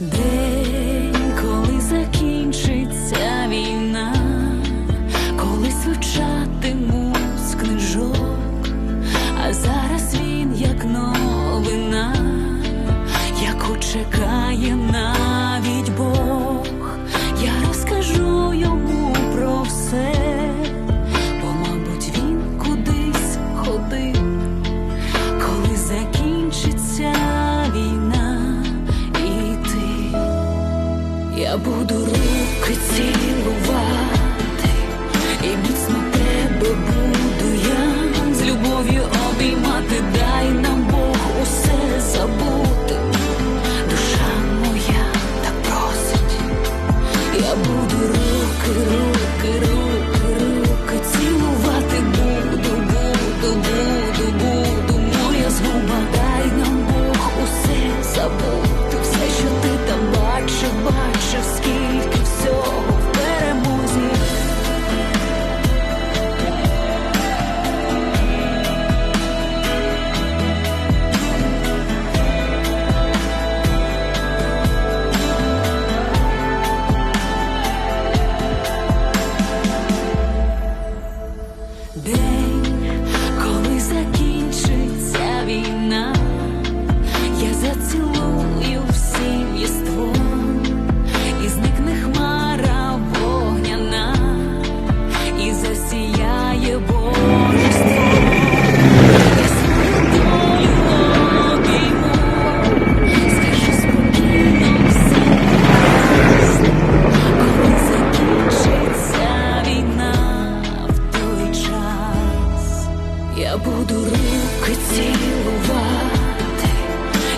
There буду руки цілувати, і міцно тебе буду я з любов'ю обіймати, буду руки цілувати,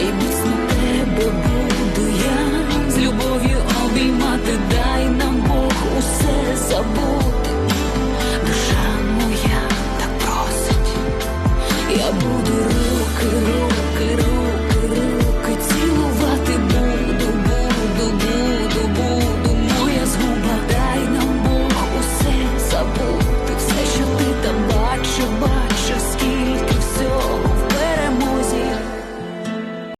і міцно тебе буду я з любов'ю обіймати, дай нам Бог усе забути.